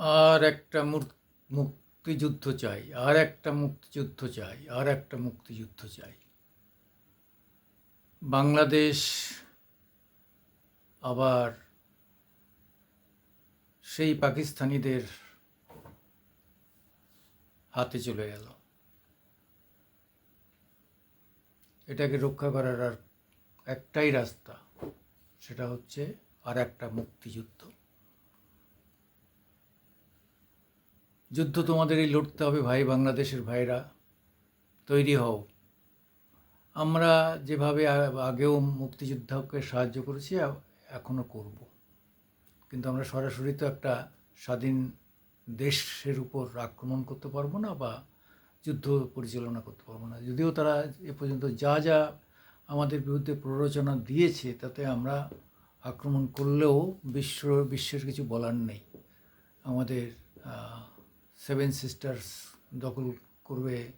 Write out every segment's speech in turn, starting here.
আর একটা মুক্তিযুদ্ধ চাই, আর একটা মুক্তিযুদ্ধ চাই, আর একটা মুক্তিযুদ্ধ চাই। বাংলাদেশ আবার সেই পাকিস্তানিদের হাতে চলে গেল। এটাকে রক্ষা করার আর একটাই রাস্তা, সেটা হচ্ছে আর একটা মুক্তিযুদ্ধ। যুদ্ধ তোমাদেরই লড়তে হবে, ভাই বাংলাদেশের ভাইরা। তৈরি হও। আমরা যেভাবে আগেও মুক্তিযোদ্ধাকে সাহায্য করেছি এখনও করব। কিন্তু আমরা সরাসরি তো একটা স্বাধীন দেশের উপর আক্রমণ করতে পারব না বা যুদ্ধ পরিচালনা করতে পারব না। যদিও তারা এ পর্যন্ত যা যা আমাদের বিরুদ্ধে প্ররোচনা দিয়েছে, তাতে আমরা আক্রমণ করলেও বিশ্ব, বিশ্বের কিছু বলার নেই। আমাদের সেভেন সিস্টার্স দখল করবে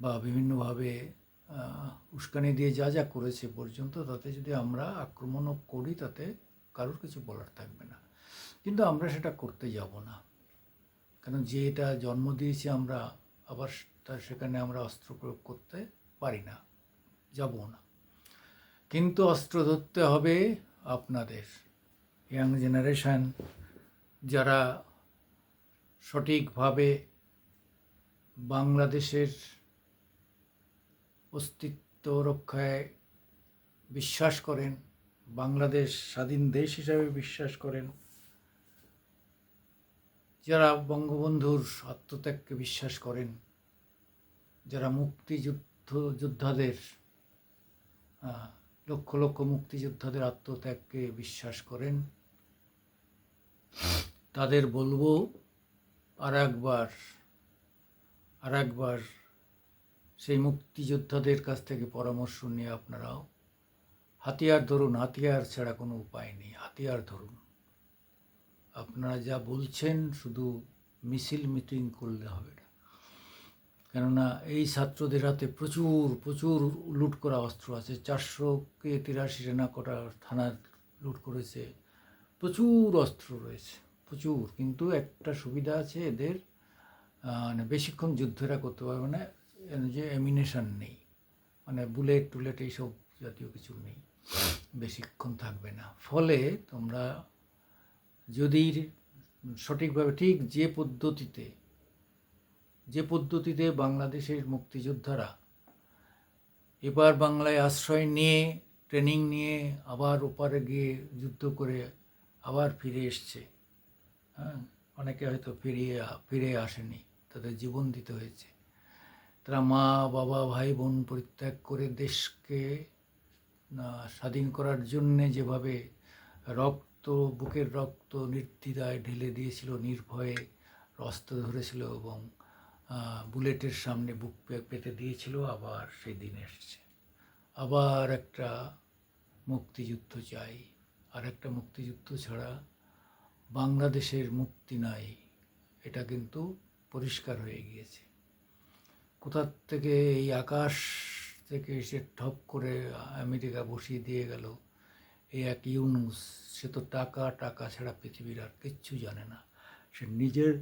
বা বিভিন্নভাবে উস্কানি দিয়ে যা যা করেছে পর্যন্ত, তাতে যদি আমরা আক্রমণও করি, তাতে কারোর কিছু বলার থাকবে না। কিন্তু আমরা সেটা করতে যাব না। কারণ যে এটা জন্ম দিয়েছে আমরা, আবার তার সেখানে আমরা অস্ত্র প্রয়োগ করতে পারি না যাব না। কিন্তু অস্ত্র ধরতে হবে আপনাদের, ইয়াং জেনারেশান যারা সঠিকভাবে বাংলাদেশের অস্তিত্ব রক্ষায় বিশ্বাস করেন, বাংলাদেশ স্বাধীন দেশ হিসাবে বিশ্বাস করেন, যারা বঙ্গবন্ধুর আত্মত্যাগকে বিশ্বাস করেন, যারা মুক্তিযুদ্ধ যোদ্ধাদের লক্ষ লক্ষ মুক্তিযোদ্ধাদের আত্মত্যাগকে বিশ্বাস করেন, তাদের বলব আর একবার আর একবার সেই মুক্তিযোদ্ধাদের কাছ থেকে পরামর্শ নিয়ে আপনারাও হাতিয়ার ধরুন, হাতিয়ার ছাড়া কোনো উপায় নেই, হাতিয়ার ধরুন। আপনারা যা বলছেন শুধু মিছিল মিটিং করলে হবে না। কেননা এই ছাত্রদের হাতে প্রচুর প্রচুর লুট করা অস্ত্র আছে। চারশোকে তিরাশি রেনা কটা থানা লুট করেছে। প্রচুর অস্ত্র রয়েছে। প্রচুর, কিন্তু একটা সুবিধা আছে এদের মানে বেশিক্ষণ যুদ্ধেরা করতে পারবে না যে এমিনেশন নেই মানে বুলেট টুলেট এইসব জাতীয় কিছু নেই, বেশিক্ষণ থাকবে না। ফলে তোমরা যদি সঠিকভাবে ঠিক যে পদ্ধতিতে যে পদ্ধতিতে বাংলাদেশের মুক্তিযোদ্ধারা এবার বাংলায় আশ্রয় নিয়ে ট্রেনিং নিয়ে আবার ওপারে গিয়ে যুদ্ধ করে আবার ফিরে এসছে হ্যাঁ? অনেকে হয়তো ফিরিয়ে, ফিরে আসেনি, তাদের জীবন দিতে হয়েছে। তারা মা, বাবা, ভাই, বোন পরিত্যাগ করে দেশকে স্বাধীন করার জন্যে যেভাবে রক্ত, বুকের রক্ত নির্দ্বিধায় ঢেলে দিয়েছিল, নির্ভয়ে অস্ত্র ধরেছিল এবং বুলেটের সামনে বুক পেতে দিয়েছিল, আবার সেই দিন এসছে। আবার একটা মুক্তিযুদ্ধ চাই। আর একটা মুক্তিযুদ্ধ ছাড়া বাংলাদেশের মুক্তি নাই, এটা কিন্তু পরিষ্কার হয়ে গিয়েছে। কোথার থেকে এই আকাশ থেকে এসে ঠপ করে আমেরিকা বসিয়ে দিয়ে গেল, এই এক ইউনুস, সে তো টাকা টাকা ছাড়া পৃথিবীর আর কিচ্ছু জানে না। সে নিজের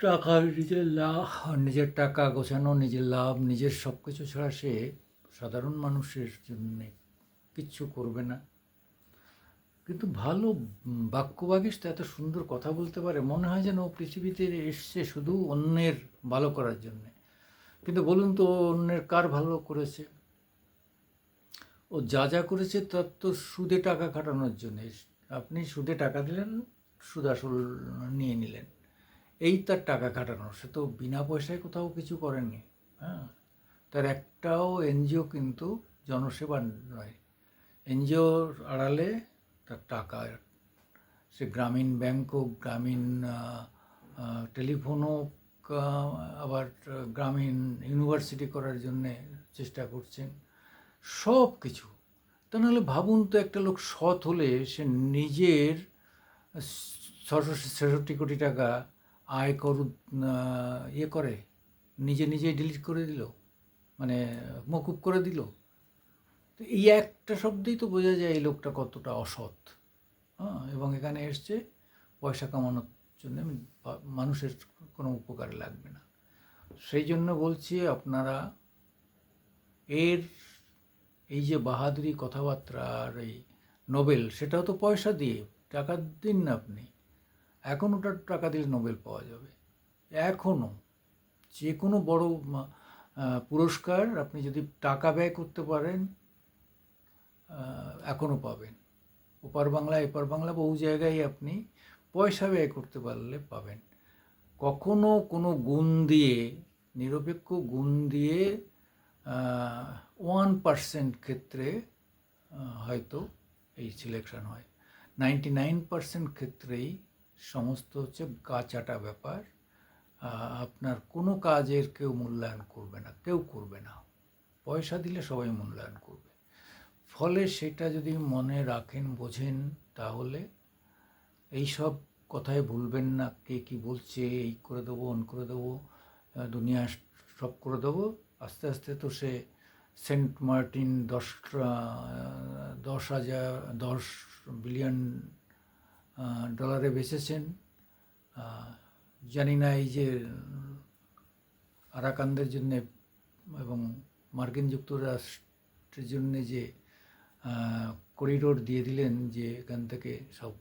টাকা, নিজের লাভ, নিজের টাকা গোছানো, নিজের লাভ, নিজের সব কিছু ছাড়া সে সাধারণ মানুষের জন্যে কিচ্ছু করবে না। কিন্তু ভালো বাক্যবাগিস তো এত সুন্দর কথা বলতে পারে, মনে হয় যেন ও পৃথিবীতে এসছে শুধু অন্যের ভালো করার জন্যে। কিন্তু বলুন তো, অন্যের কার ভালো করেছে? ও যা যা করেছে তার তো সুদে টাকা খাটানোর জন্যে। আপনি সুদে টাকা দিলেন, সুদ আসল নিয়ে নিলেন। এই তার টাকা খাটানো, সে তো বিনা পয়সায় কোথাও কিছু করেননি হ্যাঁ তার একটাও এনজিও কিন্তু জনসেবা নয়। এনজিওর আড়ালে তার টাকা। সে গ্রামীণ ব্যাংক হোক, গ্রামীণ টেলিফোন হোক আবার গ্রামীণ ইউনিভার্সিটি করার জন্যে চেষ্টা করছেন, সব কিছু। তা নাহলে ভাবুন তো একটা লোক সৎ হলে সে নিজের ছশো ছেষট্টি কোটি টাকা আয় কর ইয়ে করে, নিজে নিজে ডিলিট করে দিল মানে মকুব করে দিল। তো এই একটা শব্দেই তো বোঝা যায় এই লোকটা কতটা অসৎ। হ্যাঁ এবং এখানে এসছে, পয়সা কামানোর জন্য মানুষের কোনো উপকারে লাগবে না। সেই জন্য বলছি আপনারা এর এই যে বাহাদুরি কথাবার্তা আর এই নোবেল, সেটাও তো পয়সা দিয়ে, টাকা দিন না আপনি। এখন ওটা টাকা দিলে নোবেল পাওয়া যাবে। এখনও যে কোনো বড় পুরস্কার আপনি যদি টাকা ব্যয় করতে পারেন এখনও পাবেন। ওপার বাংলা এপার বাংলা বহু জায়গায় আপনি পয়সা ব্যয় করতে পারলে পাবেন। কখনো কোনো গুণ দিয়ে, নিরপেক্ষ গুণ দিয়ে ওয়ান পার্সেন্ট ক্ষেত্রে হয়তো এই সিলেকশন হয়। নাইনটি নাইন পার্সেন্ট ক্ষেত্রেই সমস্ত হচ্ছে গাচাটা ব্যাপার। আপনার কোনো কাজের কেউ মূল্যায়ন করবে না, কেউ করবে না। পয়সা দিলে সবাই মূল্যায়ন করবে। ফলে সেটা যদি মনে রাখেন, বোঝেন, তাহলে এই সব কথায় ভুলবেন না। কে কি বলছে, এই করে দেবো অন করে দেবো দুনিয়া সব করে দেবো। আস্তে আস্তে তো সে সেন্ট মার্টিন দশ দশ হাজার, দশ বিলিয়ন ডলারে বেচেছেন। জানি না এই যে আরাকানদের জন্যে এবং মার্কিন যুক্তরাষ্ট্রের জন্যে যে করিডোর দিয়ে দিলেন যে এখান থেকে সব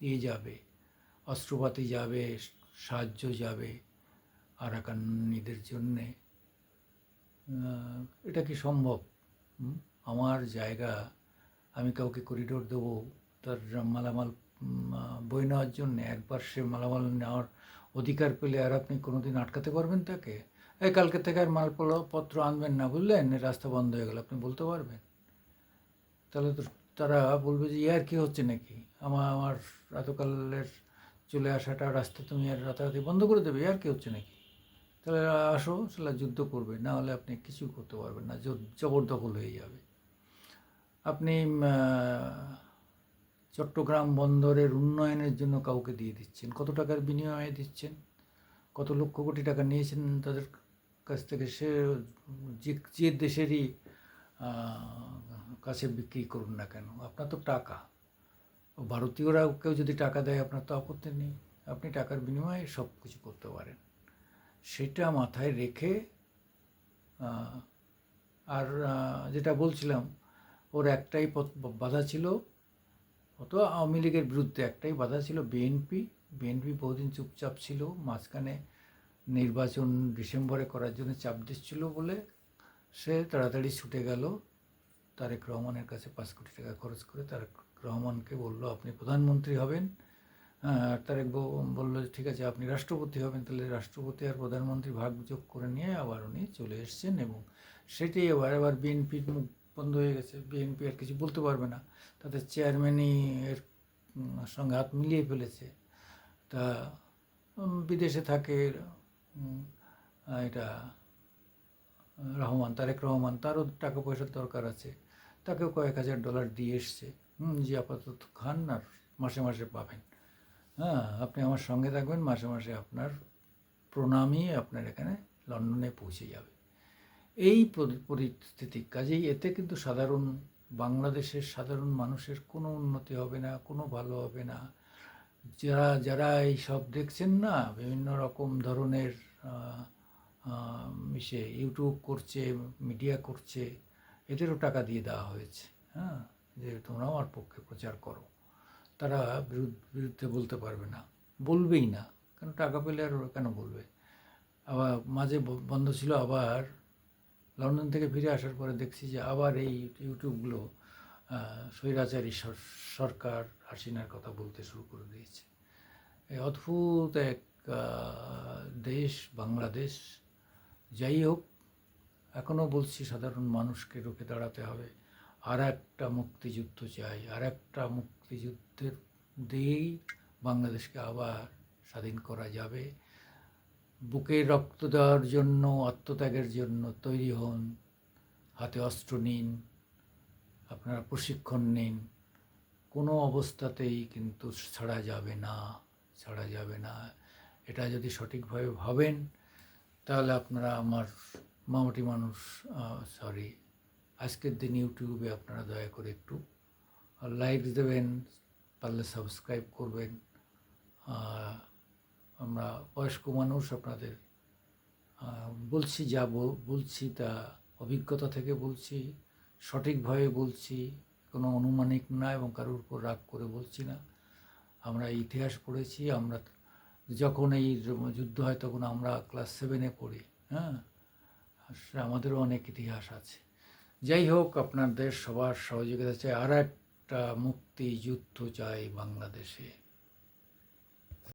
ইয়ে যাবে, অস্ত্রপাতি যাবে, সাহায্য যাবে আরাকানিদের জন্যে। এটা কি সম্ভব? আমার জায়গা, আমি কাউকে করিডোর দেবো, তার মালামাল বই নেওয়ার জন্য, একবার সে মালামাল নেওয়ার অধিকার পেলে আর আপনি কোনোদিন আটকাতে পারবেন তাকে? এই কালকে থেকে আর মালপল- পত্র আনবেন না, বুঝলেন? এই রাস্তা বন্ধ হয়ে গেল, আপনি বলতে পারবেন? তাহলে তো তারা বলবে যে ইয়ার কি হচ্ছে নাকি? আমার আমার রাতকালের চলে আসাটা রাস্তা তুমি আর রাতারাতি বন্ধ করে দেবে আর কি হচ্ছে নাকি? তাহলে আসো সেটা যুদ্ধ করবে। না হলে আপনি কিছু করতে পারবেন না জবরদখল হয়ে যাবে। আপনি চট্টগ্রাম বন্দরের উন্নয়নের জন্য কাউকে দিয়ে দিচ্ছেন? কত টাকার বিনিময়ে দিচ্ছেন? কত লক্ষ কোটি টাকা নিয়েছেন তাদের কাছ থেকে? সে, যে দেশেরই কাছে বিক্রি করুন না কেন? আপনার তো টাকা। ও ভারতীয়রা কেউ যদি টাকা দেয়, আপনার তো আপত্তি নেই। আপনি টাকার বিনিময়ে সব কিছু করতে পারেন। সেটা মাথায় রেখে আর যেটা বলছিলাম, ওর একটাই বাধা ছিল অত আওয়ামী লীগের বিরুদ্ধে একটাই বাধা ছিল, বিএনপি। বিএনপি বহুদিন চুপচাপ ছিল, মাঝখানে নির্বাচন ডিসেম্বরে করার জন্য চাপ দিচ্ছিল বলে সে তাড়াতাড়ি ছুটে গেল। তারেক রহমানের কাছে পাঁচ কোটি টাকা খরচ করে তারেক রহমানকে বলল, আপনি প্রধানমন্ত্রী হবেন। তারেক বলল ঠিক আছে, আপনি রাষ্ট্রপতি হবেন। তাহলে রাষ্ট্রপতি আর প্রধানমন্ত্রী ভাগযোগ করে নিয়ে আবার উনি চলে এসছেন এবং সেটাই এবার আবার বিএনপির মুখ বন্ধ হয়ে গেছে। বিএনপি আর কিছু বলতে পারবে না। তাদের চেয়ারম্যানই এর সঙ্গে হাত মিলিয়ে ফেলেছে। তা বিদেশে থাকে এটা, রহমান, তারেক রহমান, তারও টাকা পয়সার দরকার আছে। তাকেও কয়েক হাজার ডলার দিয়ে এসছে। যে আপাতত খান আর মাসে মাসে পাবেন। হ্যাঁ আপনি আমার সঙ্গে থাকবেন মাসে মাসে আপনার প্রণামই আপনার এখানে লন্ডনে পৌঁছে যাবে। এই পরিস্থিতি কাজেই এতে কিন্তু সাধারণ বাংলাদেশের সাধারণ মানুষের কোনো উন্নতি হবে না কোনো ভালো হবে না। যারা যারা এই সব দেখছেন না বিভিন্ন রকম ধরনের আহ, ইউটিউব করছে মিডিয়া করছে এদেরও টাকা দিয়ে দেওয়া হয়েছে হ্যাঁ যে তোমরা আমার পক্ষে প্রচার করো। তারা বিরুদ্ধ- বলতে পারবে না, বলবেই না কেন টাকা পেলে আর কেন বলবে? আবার মাঝে বন্ধ ছিল আবার, লন্ডন থেকে ফিরে আসার পরে দেখছি যে আবার এই ইউটিউবগুলো স্বৈরাচারী সর- সরকার হাসিনার কথা বলতে শুরু করে দিয়েছে। এই অদ্ভুত এক দেশ, বাংলাদেশ, যাই হোক এখনও বলছি সাধারণ মানুষকে রুখে দাঁড়াতে হবে। আর একটা মুক্তিযুদ্ধ চাই আর একটা মুক্তিযুদ্ধের দিয়েই বাংলাদেশকে আবার স্বাধীন করা যাবে। বুকে রক্ত দেওয়ার জন্য, আত্মত্যাগের জন্য তৈরি হন, হাতে অস্ত্র নিন, আপনারা প্রশিক্ষণ নিন। কোনো অবস্থাতেই কিন্তু ছাড়া যাবে না, ছাড়া যাবে না। এটা যদি সঠিকভাবে ভাবেন, তাহলে আপনারা আমার মামাটি মানুষ সরি আজকের দিন ইউটিউবে আপনারা দয়া করে একটু লাইক দেবেন, পারলে সাবস্ক্রাইব করবেন। আমরা বয়স্ক মানুষ আপনাদের বলছি যা বল- বলছি তা অভিজ্ঞতা থেকে বলছি সঠিকভাবে বলছি, কোনো অনুমানিক না এবং কারোর উপর রাগ করে বলছি না। আমরা ইতিহাস পড়েছি, আমরা যখন এই যুদ্ধ হয় তখন আমরা ক্লাস সেভেনে পড়ি হ্যাঁ? আমাদেরও অনেক ইতিহাস আছে। যাই হোক, আপনাদের সবার সহযোগিতা চাই। আর একটা মুক্তি যুদ্ধ চাই বাংলাদেশে।